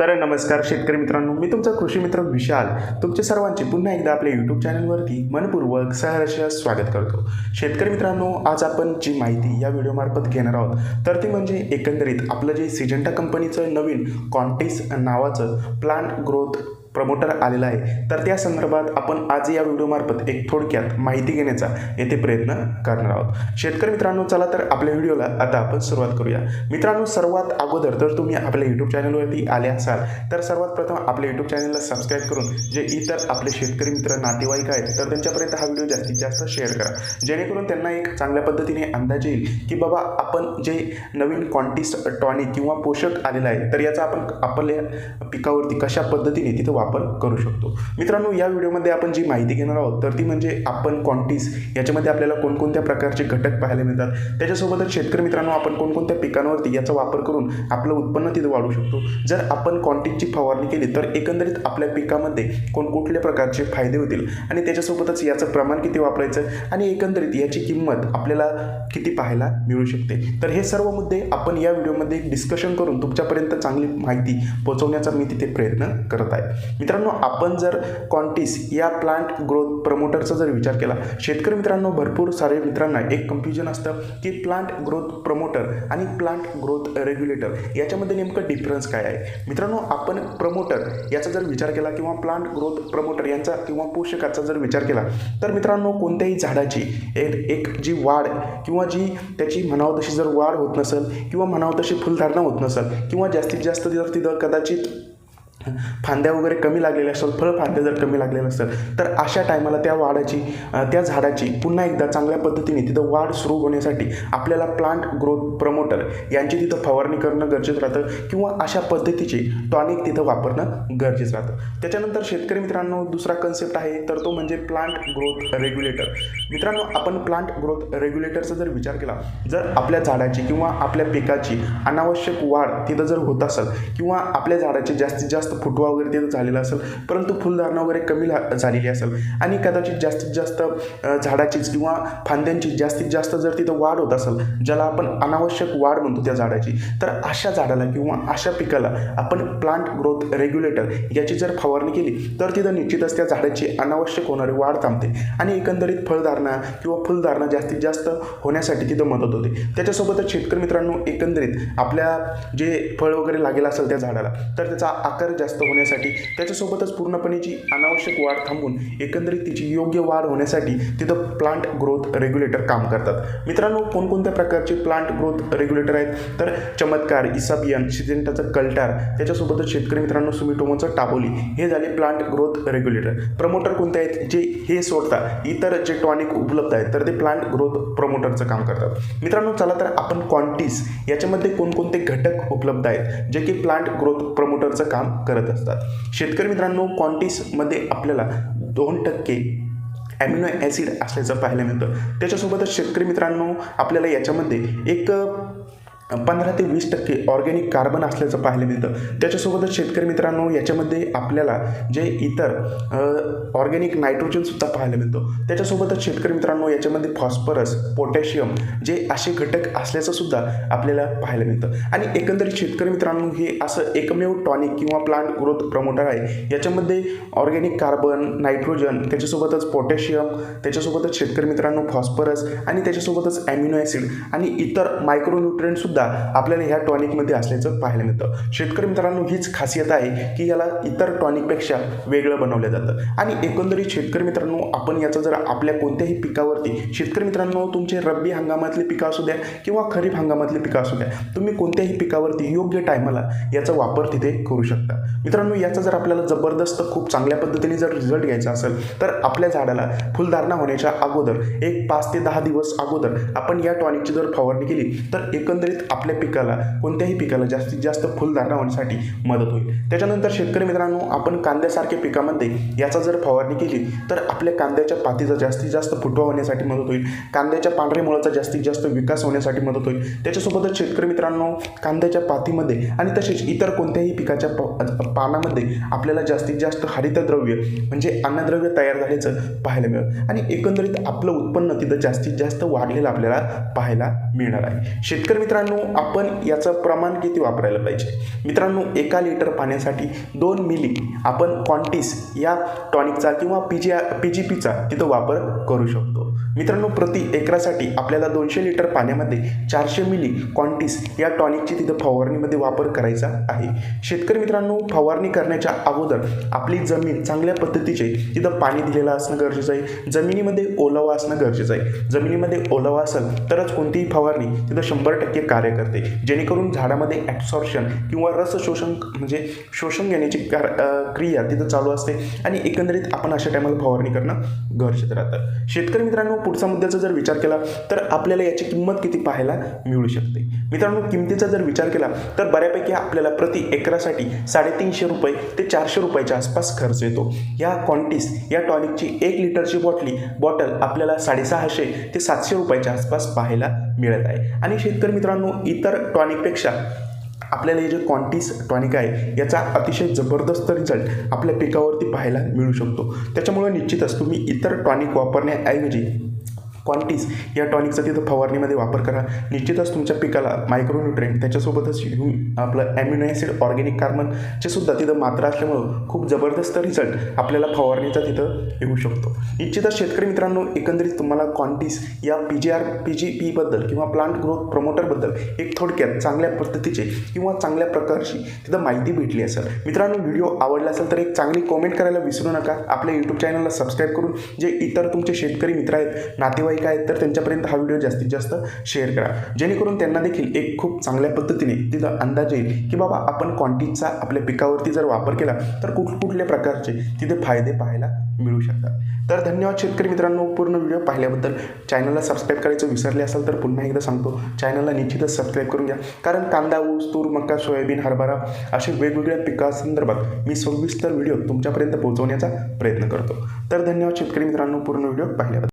तर नमस्कार शेतकरी मित्रांनो मी तुमचा कृषी मित्र विशाल. तुमचे सर्वांचे पुन्हा एकदा आपल्या यूट्यूब चॅनलवरती मनपूर्वक सहर्ष स्वागत करतो. शेतकरी मित्रांनो आज आपण जी माहिती या व्हिडिओमार्फत घेणार आहोत तर ती म्हणजे एकंदरीत आपलं जे सिजेंटा कंपनीचं नवीन कॉन्टेस नावाचं प्लांट ग्रोथ प्रमोटर आलेला आहे. तर त्या संदर्भात आपण आज या व्हिडिओमार्फत एक थोडक्यात माहिती घेण्याचा येथे प्रयत्न करणार आहोत. शेतकरी मित्रांनो चला तर आपल्या व्हिडिओला आता आपण सुरुवात करूया. मित्रांनो सर्वात अगोदर जर तुम्ही आपल्या यूट्यूब चॅनलवरती आले असाल तर सर्वात प्रथम आपल्या यूट्यूब चॅनलला सबस्क्राईब करून जे इतर आपले शेतकरी मित्र नातेवाईक आहेत तर त्यांच्यापर्यंत हा व्हिडिओ जास्तीत जास्त शेअर करा. जेणेकरून त्यांना एक चांगल्या पद्धतीने अंदाज येईल की बाबा आपण जे नवीन क्वांटिस्ट टॉनिक किंवा पोषक आलेलं आहे तर याचा आपण आपल्या पिकावरती कशा पद्धतीने तिथं वापर करू शकतो. मित्रांनो या व्हिडिओमध्ये आपण जी माहिती घेणार आहोत तर ती म्हणजे आपण क्वांटिस याच्यामध्ये आपल्याला कोणकोणत्या प्रकारचे घटक पाहायला मिळतात त्याच्यासोबतच शेतकरी मित्रांनो आपण कोणकोणत्या पिकांवरती याचा वापर करून आपलं उत्पन्न तिथं वाढू शकतो. जर आपण क्वांटिसची फवारणी केली तर एकंदरीत आपल्या पिकामध्ये कोणकुठल्या प्रकारचे फायदे होतील आणि त्याच्यासोबतच याचं प्रमाण किती वापरायचं आणि एकंदरीत याची किंमत आपल्याला किती पाहायला मिळू शकते. तर हे सर्व मुद्दे आपण या व्हिडिओमध्ये डिस्कशन करून तुमच्यापर्यंत चांगली माहिती पोहोचवण्याचा मी तिथे प्रयत्न करत आहे. मित्रांनो आपण जर कॉन्टिस या प्लांट ग्रोथ प्रमोटरचा जर विचार केला शेतकरी मित्रांनो भरपूर सारे मित्रांना एक कन्फ्युजन असतं की प्लांट ग्रोथ प्रमोटर आणि प्लांट ग्रोथ रेग्युलेटर याच्यामध्ये नेमकं डिफरन्स काय आहे? मित्रांनो आपण प्रमोटर याचा जर विचार केला किंवा प्लांट ग्रोथ प्रमोटर यांचा किंवा पोषकाचा जर विचार केला तर मित्रांनो कोणत्याही झाडाची एक एक जी वाढ किंवा जी त्याची म्हणावं तशी जर वाढ होत नसेल किंवा म्हणावं तशी फुलधारणा होत नसेल किंवा जास्तीत जास्त जर तिथं कदाचित फांद्या वगैरे कमी लागलेल्या असतात फळ फांद्या जर कमी लागलेल्या असतात तर अशा टायमाला त्या वाढाची त्या झाडाची पुन्हा एकदा चांगल्या पद्धतीने तिथं वाढ सुरू होण्यासाठी आपल्याला प्लांट ग्रोथ प्रमोटर यांची तिथं फवारणी करणं गरजेचं राहतं किंवा अशा पद्धतीचे टॉनिक तिथं वापरणं गरजेचं राहतं. त्याच्यानंतर शेतकरी मित्रांनो दुसरा कन्सेप्ट आहे तर तो म्हणजे प्लांट ग्रोथ रेग्युलेटर मित्रांनो आपण प्लांट ग्रोथ रेग्युलेटरचा जर विचार केला जर आपल्या झाडाची किंवा आपल्या पिकाची अनावश्यक वाढ तिथं जर होत असेल किंवा आपल्या झाडाची जास्तीत जास्त फुटवा वगैरे तिथं झालेला असेल परंतु फुलधारणा वगैरे कमी ला- झालेली असेल. आणि कदाचित जास्तीत जास्त झाडाचीच किंवा फांद्यांची जास्तीत जास्त जर तिथं वाढ होत असेल ज्याला आपण अनावश्यक वाढ म्हणतो त्या झाडाची तर अशा झाडाला किंवा अशा पिकाला आपण प्लांट ग्रोथ रेग्युलेटर याची जर फवारणी केली तर तिथं निश्चितच त्या झाडाची अनावश्यक होणारी वाढ थांबते. आणि एकंदरीत फळधारणा किंवा फुलधारणा जास्तीत जास्त होण्यासाठी तिथं मदत होते. त्याच्यासोबतच शेतकरी मित्रांनो एकंदरीत आपल्या जे फळ वगैरे लागेल असेल त्या झाडाला तर त्याचा आकार जास्त होण्यासाठी त्याच्यासोबतच पूर्णपणे जी अनावश्यक वाढ थांबून एकंदरीत तिची योग्य वाढ होण्यासाठी तिथं प्लांट ग्रोथ रेग्युलेटर काम करतात. मित्रांनो कोणकोणत्या प्रकारचे प्लांट ग्रोथ रेग्युलेटर आहेत? तर चमत्कार इसाबियन सिजेंटाचं कल्टार त्याच्यासोबतच शेतकरी मित्रांनो सुमिटोमोचं टाबोली हे झाले प्लांट ग्रोथ रेग्युलेटर प्रमोटर कोणते आहेत? जे हे सोडतात. इतर जे टॉनिक उपलब्ध आहेत तर ते प्लांट ग्रोथ प्रमोटरचं काम करतात. मित्रांनो चला तर आपण क्वांटिस याच्यामध्ये कोणकोणते घटक उपलब्ध आहेत जे की प्लांट ग्रोथ प्रमोटरचं काम करत असतात. शेतकरी मित्रांनो क्वांटिसमध्ये आपल्याला दोन टक्के ॲमिनो ॲसिड असल्याचं पाहायला मिळतं. त्याच्यासोबतच शेतकरी मित्रांनो आपल्याला याच्यामध्ये एक पंधरा ते वीस टक्के ऑर्गॅनिक कार्बन असल्याचं पाहायला मिळतं. त्याच्यासोबतच शेतकरी मित्रांनो याच्यामध्ये आपल्याला जे इतर ऑर्गॅनिक नायट्रोजनसुद्धा पाहायला मिळतो. त्याच्यासोबतच शेतकरी मित्रांनो याच्यामध्ये फॉस्फरस पोटॅशियम जे असे घटक असल्याचंसुद्धा आपल्याला पाहायला मिळतं. आणि एकंदरीत शेतकरी मित्रांनो हे असं एकमेव टॉनिक किंवा प्लांट ग्रोथ प्रमोटर आहे. याच्यामध्ये ऑर्गॅनिक कार्बन नायट्रोजन त्याच्यासोबतच पोटॅशियम त्याच्यासोबतच शेतकरी मित्रांनो फॉस्फरस आणि त्याच्यासोबतच ॲमिनो ॲसिड आणि इतर सुद्धा आपल्याला ह्या टॉनिकमध्ये असल्याचं पाहायला मिळतं. शेतकरी मित्रांनो हीच खासियत आहे की याला इतर टॉनिकपेक्षा वेगळं बनवलं जातं. आणि एकंदरीत शेतकरी मित्रांनो आपण याचा जर आपल्या कोणत्याही पिकावरती शेतकरी मित्रांनो तुमचे रब्बी हंगामातले पिकं असू द्या किंवा खरीप हंगामातले पिकं असू द्या तुम्ही कोणत्याही पिकावरती योग्य टायमाला याचा वापर तिथे करू शकता. मित्रांनो याचा जर आपल्याला जबरदस्त खूप चांगल्या पद्धतीने जर रिझल्ट घ्यायचा असेल तर आपल्या झाडाला फुलधारणा होण्याच्या अगोदर एक पाच ते दहा दिवस अगोदर आपण या टॉनिकची जर फवारणी केली तर एकंदरीत आपल्या पिकाला कोणत्याही पिकाला जास्तीत जास्त फुलधारणा होण्यासाठी मदत होईल. त्याच्यानंतर शेतकरी मित्रांनो आपण कांद्यासारख्या पिकामध्ये याचा जर फवारणी केली तर आपल्या कांद्याच्या पातीचा जास्तीत जास्त फुटवा होण्यासाठी मदत होईल. कांद्याच्या पांढऱ्या मुळाचा जास्तीत जास्त विकास होण्यासाठी मदत होईल. त्याच्यासोबतच शेतकरी मित्रांनो कांद्याच्या पातीमध्ये आणि तसेच इतर कोणत्याही पिकाच्या प- पानामध्ये आपल्याला जास्तीत जास्त हरितद्रव्य म्हणजे अन्नद्रव्य तयार झाल्याचं पाहायला मिळेल. आणि एकंदरीत आपलं उत्पन्न तिथं जास्तीत जास्त वाढलेलं आपल्याला पाहायला मिळणार आहे. शेतकरी मित्रांनो मित्रांनो आपण याचं प्रमाण किती वापरायला पाहिजे? मित्रांनो एका लिटर पाण्यासाठी दोन मिली आपण क्वांटिस या टॉनिकचा किंवा पी जी पी जी पीचा तिथं वापर करू शकतो. मित्रांनो प्रति एकरासाठी आपल्याला दोनशे लिटर पाण्यामध्ये चारशे मिली क्वांटिस या टॉनिकची तिथं फवारणीमध्ये वापर करायचा आहे. शेतकरी मित्रांनो फवारणी करण्याच्या अगोदर आपली जमीन चांगल्या पद्धतीचे तिथं पाणी दिलेलं असणं गरजेचं आहे. जमिनीमध्ये ओलावा असणं गरजेचं आहे. जमिनीमध्ये ओलावा असेल तरच कोणतीही फवारणी तिथं शंभर टक्के कार्य करते. जेणेकरून झाडामध्ये ॲब्सॉर्प्शन किंवा रस शोषण म्हणजे शोषण घेण्याची कार क्रिया तिथं चालू असते आणि एकंदरीत आपण अशा टायमाला फवारणी करणं गरजेचं राहतं. शेतकरी मित्रांनो पुढचा मुद्द्याचा जर विचार केला तर आपल्याला याची किंमत किती पाहायला मिळू शकते? मित्रांनो किमतीचा जर विचार केला तर बऱ्यापैकी आपल्याला प्रति एकरासाठी साडेतीनशे रुपये ते चारशे रुपयाच्या आसपास खर्च येतो. या क्वांटिस या टॉनिकची एक लिटरची बॉटली बॉटल आपल्याला साडेसहाशे ते सातशे रुपयाच्या आसपास पाहायला मिळत आहे. आणि शेतकरी मित्रांनो इतर टॉनिकपेक्षा आपल्याला हे जे क्वांटिस टॉनिक आहे याचा अतिशय जबरदस्त रिझल्ट आपल्या पिकावरती पाहायला मिळू शकतो. त्याच्यामुळे निश्चितच तुम्ही इतर टॉनिक वापरण्याऐवजी क्वांटिस या टॉनिकचा तिथं फवारणीमध्ये वापर करा. निश्चितच तुमच्या पिकाला मायक्रोन्युट्रेंट त्याच्यासोबतच ह्यू- आपलं ॲम्युनो ॲसिड ऑर्गॅनिक कार्बनचे सुद्धा तिथं मात्रा असल्यामुळं खूप जबरदस्त रिझल्ट आपल्याला फवारणीचा तिथं येऊ शकतो. निश्चितच शेतकरी मित्रांनो एकंदरीत तुम्हाला क्वांटिस या P G R P G पीबद्दल किंवा प्लांट ग्रोथ प्रमोटरबद्दल एक थोडक्यात चांगल्या पद्धतीचे किंवा चांगल्या प्रकारची तिथं माहिती भेटली असेल. मित्रांनो व्हिडिओ आवडला असेल तर एक चांगली कॉमेंट करायला विसरू नका. आपल्या यूट्यूब चॅनलला सबस्क्राईब करून जे इतर तुमचे शेतकरी मित्र आहेत नातेवाईक आहेत तर त्यांच्यापर्यंत हा व्हिडिओ जास्तीत जास्त शेअर करा. जेणेकरून त्यांना देखील एक खूप चांगल्या पद्धतीने तिथं अंदाज येईल की बाबा आपण क्वांटिटीचा आपल्या पिकावरती जर वापर केला तर कुठ कुठल्या प्रकारचे तिथे फायदे पाहायला मिळू शकतात. तर धन्यवाद शेतकरी मित्रांनो पूर्ण व्हिडिओ पाहिल्याबद्दल. चॅनलला सबस्क्राईब करायचं विसरले असाल तर पुन्हा एकदा सांगतो चॅनलला निश्चितच सबस्क्राईब करून घ्या. कारण कांदा ऊस तूर मका सोयाबीन हरभरा असे वेगवेगळ्या पिकासंदर्भात मी सविस्तर व्हिडिओ तुमच्यापर्यंत पोहोचवण्याचा प्रयत्न करतो. तर धन्यवाद शेतकरी मित्रांनो पूर्ण व्हिडिओ पाहिल्याबद्दल.